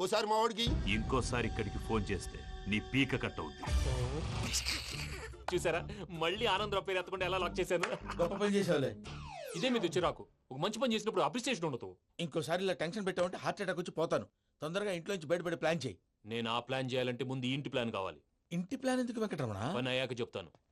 ఓసారి మా వాడికి ఇంకోసారి ఇక్కడికి ఫోన్ చేస్తే నీ పీక కట్ అవుద్ది. చూసారా? మళ్ళీ ఆనందరావు పేరు ఎత్తకుండా ఎలా లాక్ చేశాను? గొప్ప పని చేసేవాళ్ళే ఇదే మీ చిరాకు ఒక మంచి పని చేసినప్పుడు అప్రిసియేషన్ ఉండదు. ఇంకోసారి ఇలా టెన్షన్ పెట్టామంటే హార్ట్ అటాక్ వచ్చి పోతాను. తొందరగా ఇంట్లో నుంచి బయటపడే ప్లాన్ చేయి. నేను ఆ ప్లాన్ చేయాలంటే ముందు ఇంటి ప్లాన్ కావాలి. ఇంటి ప్లాన్ ఎందుకు వెంకటరమణ? పని అయ్యాక చెప్తాను.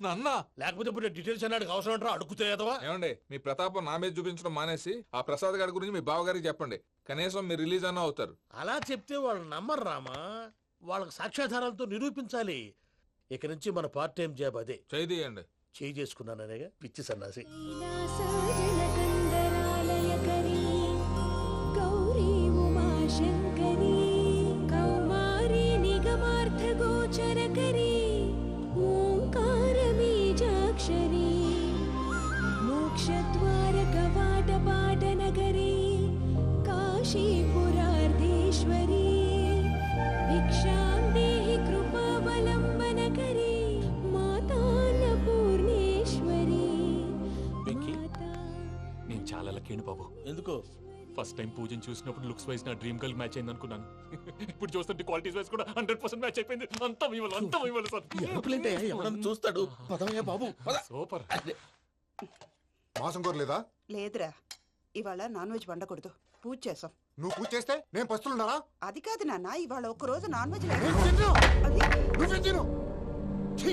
నాన్న లేకపోతే ఇప్పుడు డీటెయిల్స్ అన్నాడు అవసరం అంటారా అడుగుతాయదవా ఏమండి మీ ప్రతాపం నా మీద చూపించడం మానేసి ఆ ప్రసాద్ గారి గురించి మీ బావగారికి చెప్పండి. కనీసం మీరు రిలీజ్ అన్న అవుతారు. అలా చెప్తే వాళ్ళు నమ్మరు రామా? వాళ్ళకి సాక్ష్యాధారాలతో నిరూపించాలి. ఇక నుంచి మన పార్ట్ టైం జాబ్ అదే చేయండి చేయి చేసుకున్నాననేగా పిచ్చి సన్నాసి. గౌరీ లక్కీని బాబు? ఎందుకు? ఫస్ట్ టైం పూజను చూసినప్పుడు లుక్స్ వైజ్ నా డ్రీమ్ గర్ల్ మ్యాచ్ అయింది అనుకున్నాను. ఇప్పుడు చూస్తుంటే క్వాలిటీస్ వైజ్ కూడా హండ్రెడ్ పర్సెంట్ మ్యాచ్ అయిపోయింది. అంతా మీ వల్ల అంతా మీ వల్ల సార్ ఎరుపులేంటే ఎవడన్నా చూస్తాడు? పదవయ్యా బాబు పద. సూపర్ మాసం కోరలేదా? లేదురా. ఇవాళ నాన్ వెజ్ వండకూడదు. పూజ చేసాం. నువ్వు పూజ చేస్తే నేను పస్తులున్నారా? అది కాదు నాన్న ఇవాళ ఒక్క రోజు నాన్ వెజ్ నువ్వేం తిను. ఛీ!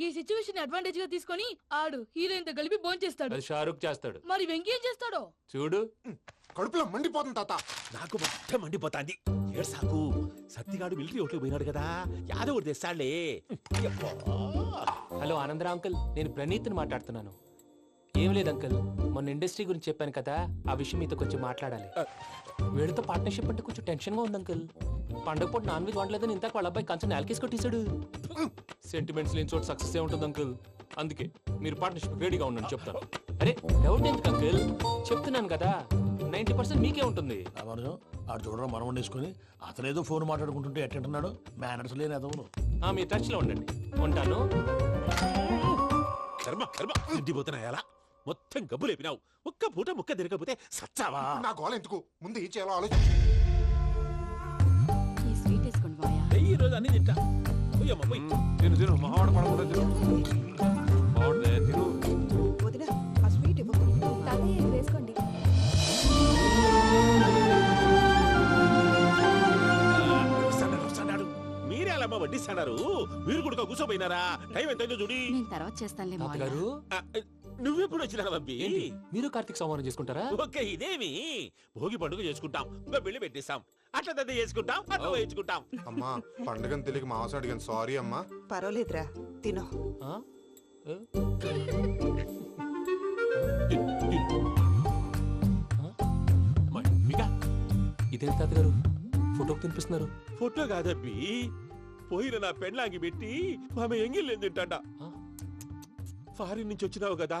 ఈ సిచ్యువేషన్ అడ్వాంటేజ్గా తీసుకొని ఆడు హీరోయిన్తో కలిపి బోన్ చేస్తాడు. అది షారుఖ్ చేస్తాడు. మరి వెంకీ ఏం చేస్తాడో? చూడు. కడుపులో మండిపోతుంది తాత. నాకు మొత్తం మండిపోతాంది. ఏడు సాకు. సత్తిగాడు మిలిటరీ ఓట్లు పోయినాడు కదా. యాదవ్ ఒకటి తెస్తాడులే. Hello ఆనందరా uncle. నేను ప్రణీత్ని మాట్లాడుతున్నాను. ఏం లేదు అంకుల్. మొన్న ఇండస్ట్రీ గురించి చెప్పాను కదా. ఆ విషయం మీతో కొంచెం మాట్లాడాలి. వీళ్ళతో పార్ట్నర్షిప్ అంటే కొంచెం టెన్షన్గా ఉంది అంకుల్. పండగ పూట నాన్ వెజ్ వండలేదని ఇంతకు వాళ్ళ అబ్బాయి కంచెం నేలకేసి కొట్టేశాడు. సెంటిమెంట్స్ లేని చోట సక్సెస్ ఏ ఉంటుంది అంకుల్ అందుకే మీరు పార్ట్నర్షిప్ రెడీగా ఉండండి చెప్తాను. అరే డౌట్ ఎందుకు అంకుల్ చెప్తున్నాను కదా నైన్టీ పర్సెంట్ మీకే ఉంటుంది. రామానుజం ఆడు చూడడం మనం వండేసుకొని అతనేదో ఫోన్ మాట్లాడుకుంటుంటే ఎట్టంటున్నాడు మేనర్స్ లేని అదవును ఆ, మీ టచ్లో ఉండండి. ఉంటాను. కర్మ కర్మ. తిండిపోతున్నా ఎలా మొత్తం గబ్బు లేపినావు ఒక్క పూట ముక్క తిరగకపోతే సచ్చావా? నా గోల ఎందుకు? ముందు ఏం చేయాలో ఆలోచించు రోజు అన్ని తింటా. పోయమ్మ పోయి. తిను తిను. మహావాడ పడకుండా తిను. బాగుంటుంది తిను. వదిన ఆ స్వీట్ ఇవ్వు. వేసుకోండి. మీరే అలా వడ్డిస్తాడారు మీరు కూడా కూర్చోపోయినారా? టైం ఎంతైందో చూడి. నేను తర్వాత చేస్తానులే తాతగారు? ఆ, నువ్వెప్పుడు వచ్చినా మీరు కార్తీక్ సంహారం చేసుకుంటారా? ఓకే ఇదేమి? భోగి పండుగ చేసుకుంటాం. ఇంకా పెళ్ళి పెట్టేస్తాం. అట్లా దద్ద చేసుకుంటాం అట్లా వేయించుకుంటాం. అమ్మా పండుగని తెలియక మాంసం అడిగాను సారీ అమ్మా. పర్వాలేదురా తినో? ఏ? ఇదేం తాతగారు? ఫోటోకి తినిపిస్తున్నారు. ఫోటో కాదబ్బి. పోయిన నా పెళ్ళాంగి పెట్టి ఆమె ఎంగిల్లేం తింటాడ. ఆ? ఫారిన్ నుంచి వచ్చినావు కదా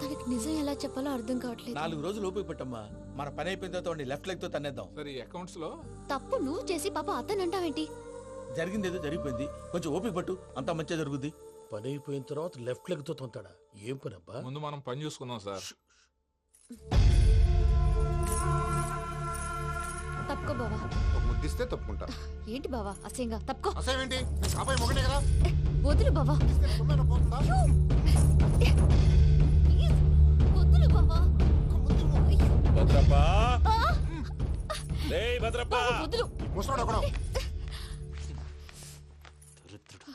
తనకి నిజం ఎలా చెప్పాలో అర్థం కావట్లేదు. నాలుగు రోజులు ఓపిక పట్టమ్మా. మన పని అయిపోయిన తర్వాత వాడిని లెఫ్ట్ లెగ్తో తన్నేద్దాం. సరే అకౌంట్స్లో? తప్పు నువ్వు చేసి పాప అతను అంటావేంటి? జరిగింది ఏదో జరిగిపోయింది. కొంచెం ఓపిక పట్టు. అంతా మంచిగా జరుగుద్ది. పని అయిపోయిన తర్వాత లెఫ్ట్ లెగ్తో తొంతాడా? ఏం పని అబ్బా? ముందు మనం పని చూసుకుందాం సార్. తప్పుకో బావా. ఒక ముద్దిస్తే తప్పుకుంటా. ఏంటి బావా? అసహ్యంగా. తప్పుకో. అసేమేంటి కాబోయే మొగనే కదా? వదులు బావా. ఇస్తే తొందరగా పోతుందా? భద్రప్ప వదులు. దరిద్రుడు.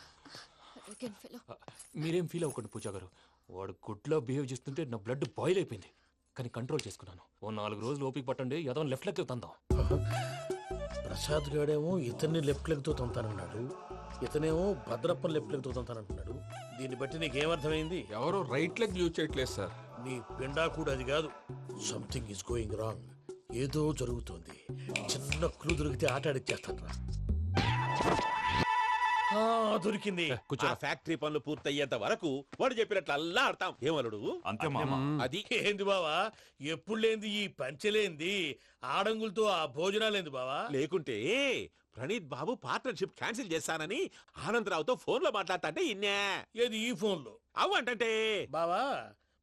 మీరేం ఫీల్ అవ్వకండి పూజా గారు. వాడు గుడ్లో బిహేవ్ చేస్తుంటే నా బ్లడ్ బాయిల్ అయిపోయింది. కానీ కంట్రోల్ చేసుకున్నాను. ఓ నాలుగు రోజులు ఓపిక పట్టండి ఏదో లెఫ్ట్ లెక్క తందాం. ప్రసాద్ గాడేమో ఇతన్ని లెఫ్ట్ లెగ్తో తొంతానన్నాడు. ఇతనేమో భద్రప్పని లెఫ్ట్ లెగ్తో తొంతానంటున్నాడు. దీన్ని బట్టి నీకేమర్థమైంది? ఎవరు రైట్ లెగ్ యూజ్ చేయట్లేదు సార్. నీ పిండా కూడా అది కాదు. సంథింగ్ ఇస్ గోయింగ్ రాంగ్ ఏదో జరుగుతోంది. చిన్న క్లూ దొరికితే ఆట ఆడిచ్చేస్తాను రా. ఆ, దొరికింది. ఆ. ఫ్యాక్టరీ పనులు పూర్తయ్యేంత వరకు వాడు చెప్పినట్లు అల్లా ఆడతాం. ఏమలుడు అంతే మామ. అది? ఏంది బావా? ఎప్పుడు లేంది ఈ పంచలేంది? ఆడంగులతో ఆ భోజనాలేంది బావా? లేకుంటే ప్రణీత్ బాబు పార్ట్నర్షిప్ క్యాన్సిల్ చేస్తానని ఆనందరావుతో ఫోన్లో మాట్లాడతాంటే ఇన్నే. ఏది ఈ ఫోన్లో? అవు అంటే బావా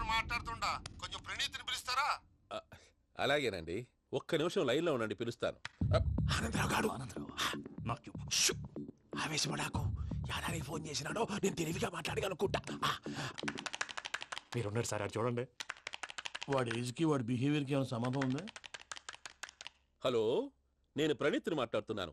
ఆనందరావు మాట్లాడుతుండా? కొంచెం ప్రణీతిని పిలుస్తారా? అలాగేనండి. ఒక్క నిమిషం లైన్లో ఉండండి పిలుస్తాను. ఆనందరావు గాడు నాకు చెప్పు. షూ! ఆవేశపడాకు. యాదానికి ఫోన్ చేసినాడో నేను తెలివిగా మాట్లాడగలనుకుంటా మీరున్నారు సార్ అది చూడండి. వాడి ఏజ్కి వాడి బిహేవియర్కి ఏమైనా సంబంధం ఉందా? హలో నేను ప్రణీత్ని మాట్లాడుతున్నాను.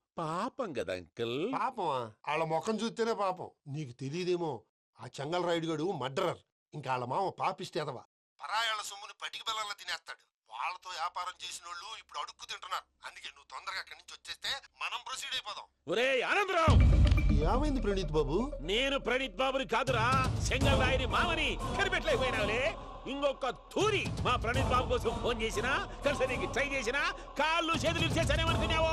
పాపం కదా అంకుల్. పాపమా వాళ్ళ ముఖం చూస్తేనే పాపం. నీకు తెలియదేమో ఆ చెంగల్ రైడ్ గడు మర్డరర్. ఇంకా వాళ్ళ మామ పాపిస్తేదవా పరాయాళ్ళ సొమ్ముని పటికి బెల్లంలో తినేస్తాడు. వాళ్ళతో వ్యాపారం చేసిన వాళ్ళు ఇప్పుడు అడుక్కు తింటున్నారు. అందుకే నువ్వు తొందరగా అక్కడి నుంచి వచ్చేస్తే మనం ప్రొసీడ్ అయిపోదాం. ఒరే ఆనందరావు! ఏమైంది ప్రణీత్ బాబు? నేను ప్రణీత్ బాబుని కాదురా సెంగల్ రాయని మామని కనిపెట్టలేకపోయినావులే. ఇంకొక తూరి మా ప్రణీత్ బాబు కోసం ఫోన్ చేసినా కలిసి నీకు ట్రై చేసినా కాళ్ళు చేతులు చేశానేమనుకున్నావో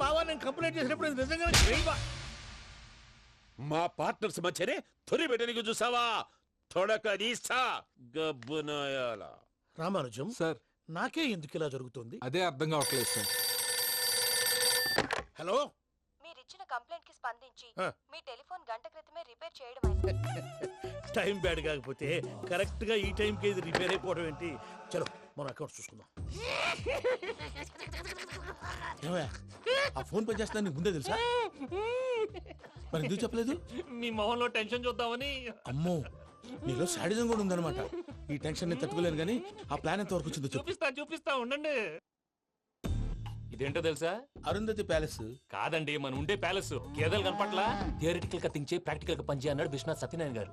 బావా నేను కంప్లైంట్ చేసినప్పుడు మా పార్ట్నర్స్ మధ్యనే తొలి పెట్టడానికి చూసావా? తొడక రామానుజం సార్. నాకే ఎందుకు ఇలా జరుగుతుంది? అదే అర్థం కావట్లేదు సార్. హలో? మీరిచ్చిన కంప్లైంట్కి స్పందించి మీ టెలిఫోన్ గంట క్రితమే రిపేర్ చేయడం టైం బ్యాడ్ కాకపోతే కరెక్ట్గా ఈ టైంకి ఇది రిపేర్ అయిపోవడం ఏంటి? చలో మన అకౌంట్ చూసుకుందాం. ఏమయ్య, ఆ ఫోన్ పని చేస్తున్నా నీకు ముందే తెలుసా? మరి ఎందుకు చెప్పలేదు? మీ మొహంలో టెన్షన్ చూద్దామని. అమ్మో నీలో శాడిజం కూడా ఉందన్నమాట. ఈ టెన్షన్ని తట్టుకోలేను కానీ ఆ ప్లాన్ ఎంత వరకు వచ్చిందో చెప్పు. చూపిస్తా చూపిస్తా ఉండండి. ఇదేంటో తెలుసా? అరుంధతి ప్యాలెస్. కాదండి మన ఉండే ప్యాలెస్. గేదెలు కనపట్లా? థియరిటికల్గా థింక్ చేయి ప్రాక్టికల్గా పనిచేయ అన్నాడు విశ్వనాథ్ సత్యనారాయణ గారు.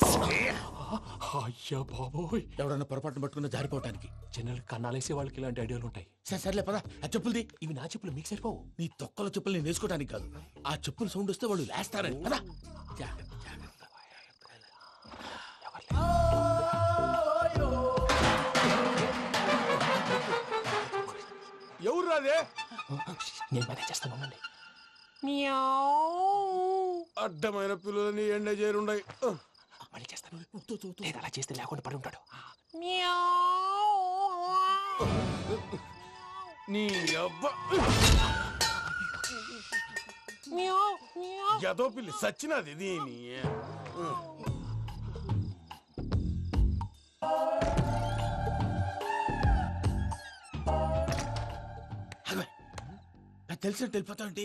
అయ్యా బాబోయ్. ఎవడన్నా పొరపాటున పట్టుకున్న జారిపోవటానికి. జనరల్ కన్నాలేసే వాళ్ళకి ఇలాంటి ఐడియాలు ఉంటాయి. సరే సర్లే పదా. ఆ చెప్పులది. ఇవి నా చెప్పులు మీకు సరిపోవు. నీ తొక్కల చెప్పులు నేను వేసుకోవడానికి కాదు. ఆ చెప్పులు సౌండ్ వస్తే వాళ్ళు లేస్తారని. పదా. ఎవరు రాదే నేను మేనేజ్ చేస్తాను ఉండండి అడ్డమైన పిల్లలని ఎండ చేరుండయి మళ్ళీ చేస్తాను లేదు అలా చేస్తే లేకుండా పడి ఉంటాడు నీ అబ్బ ఎదో పిల్లి సచ్చినది దీని నాకు తెలిసినట్టు వెళ్ళిపోతావు ఏంటి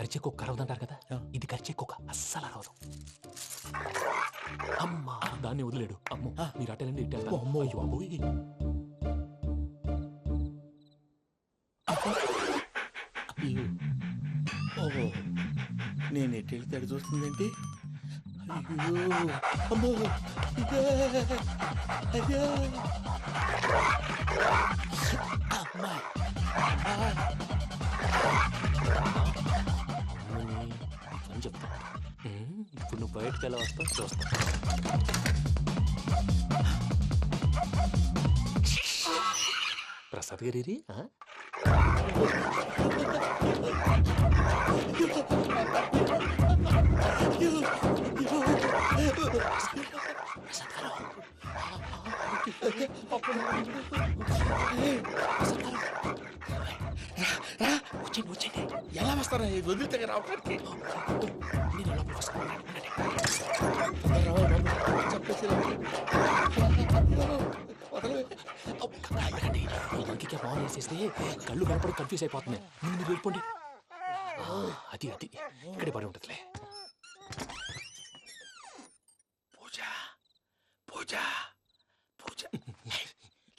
అరిచే కుక్క అరవదు అంటారు కదా ఇది కరిచే కుక్క అస్సలు అరవదు. అమ్మా! దాన్ని వదిలేడు. అమ్మో! మీరు అటెండి ఇటు వెళ్తారు. అమ్మో. అయ్యో. ఓహో! నేను ఎటు వెళ్తే అటు చూస్తుందేంటి? అయ్యో! అమ్మో! ఇదే. అయ్యో! అమ్మా అమ్మని అని చెప్తా. ఉమ్, ఇప్పుడు నువ్వు బయటకు ఎలా వస్తావు చూస్తా. ప్రసాద్ గారి? ప్రసాద్ గారు. వచ్చేయండి వచ్చేయండి ఎలా వస్తారా? వదిలితే రావడానికి నేను లోపలికి వస్తాను ఈ లంకికి బాగా వేసేస్తే కళ్ళు కనపడి కన్ఫ్యూజ్ అయిపోతున్నాయి. ముందు మీరు వెళ్ళిపోండి. అది అది. ఇక్కడే పడి ఉంటుందిలే పూజ పూజ పూజ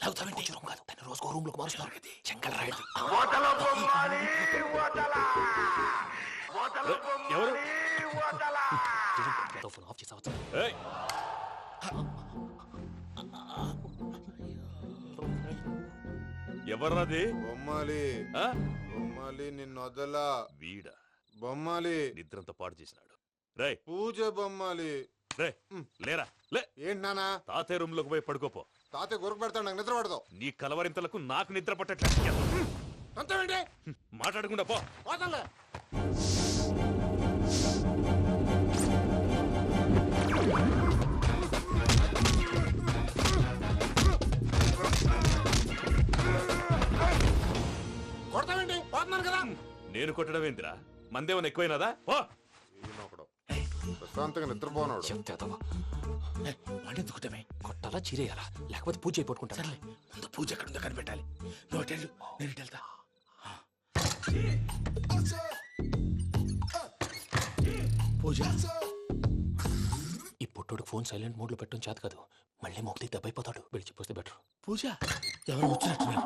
లాగుతామంటే రూమ్ కాదు. తన రోజుకో రూమ్లోకి రాయడం. ఎవరు? ఫోన్ ఆఫ్ చేసావచ్చు! ఎవర్రాది? బొమ్మాలి. ఆ? బొమ్మాలి నిన్ను వదలా. వీడ. బొమ్మాలి. నిద్రంతా పాడు చేసినాడు. రేయ్. పూజ బొమ్మాలి. రే లేరా. లే. ఏంటి నానా తాతయ్య రూమ్లోకి పోయి పడుకోపో. తాతయ్య గురకు పెడతాడు నాకు నిద్ర పడతావు నీ కలవరింతలకు నాకు నిద్ర పట్టట్లేదు. అంతేంటి మాట్లాడకుండా పో. పోతాలే కొడతావేంటి? పోతున్నాను కదా. నేను కొట్టడం ఏంటిరా మందేమన్నా ఎక్కువైనదా. ప్రశాంతంగా నిద్రపోనాడు. చెప్తేదవా వాడెందుకుంటామే కొట్టాలా చీరేయాలా? లేకపోతే పూజ అయిపోట్టుకుంటా ముందు పూజ ఎక్కడ ఉందో కనిపెట్టాలి వెళ్ళు, నేను ఇటు వెళ్తా. పూజ. ఈ పుట్టోడు ఫోన్ సైలెంట్ మోడ్లో పెట్టడం చేత కాదు. మళ్ళీ మోగితే దెబ్బైపోతాడు. వెళ్ళి చెప్పొస్తే బెటర్. పూజ ఎవరు వచ్చినట్టున్నారు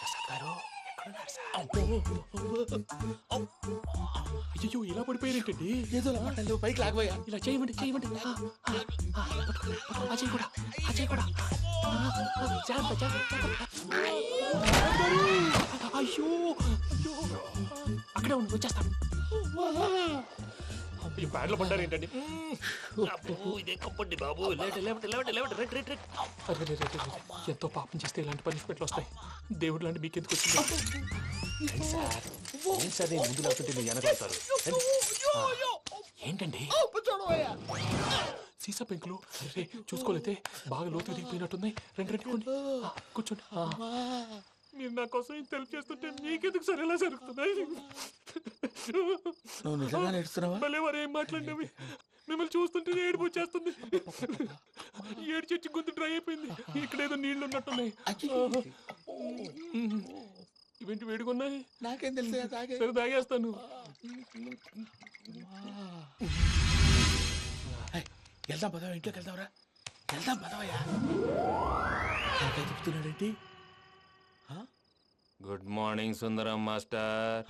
ప్రసాద్ గారు ఎక్కడున్నారు సార్? అయ్యో ఇలా పడిపోయారేంటండి? ఏదో పట్టాలి పైకి లాగబోయా. ఇలా చేయమండి చేయమండి. ఆ, ఆ, ఆ, పట్టుకో, పట్టుకో, ఆ చేయి కూడా చేయి కూడా జాగ్రత్త, జాగ్రత్త. అయ్యో అయ్యో. అక్కడే ఉండి వచ్చేస్తాను. ఈ బ్యాడ్లో పడ్డారు ఏంటండి ఇదే కప్పండి బాబు. ఎంతో పాపం చేస్తే ఇలాంటి పనిష్మెంట్లు వస్తాయి. దేవుడు లాంటి మీకు ఎందుకు వచ్చింది సార్. ఏం సార్ నేను ముందు లేకుంటే మీరు వెనకాడతారు ఏంటండి? సీసా పెంకులు? చూసుకోలేతే బాగా లోతు దిగిపోయినట్టున్నాయి రెండు రెండు కూర్చోండి. మీరు నా కోసం ఇంత హెల్ప్ చేస్తుంటే మీకెందుకు సరే ఎలా జరుగుతున్నాయి? నువ్వు నిజంగా నేర్చుతున్నావా భలే వారు ఏం మాట్లాడినవి? మిమ్మల్ని చూస్తుంటే ఏడుపు వచ్చేస్తుంది. ఏడు చెట్టు గొంతు డ్రై అయిపోయింది. ఇక్కడ ఏదో నీళ్ళు ఉన్నట్టున్నాయి. ఇవేంటి వేడుకున్నాయి నాకేం తెలుసు తాగే. సరే తాగేస్తాను. వెళ్దాం పదవా ఇంట్లోకి వెళ్దాంరా? వెళ్దాం పదవయ్యా. చెప్తున్నాడేంటి? Good morning Sundaram master.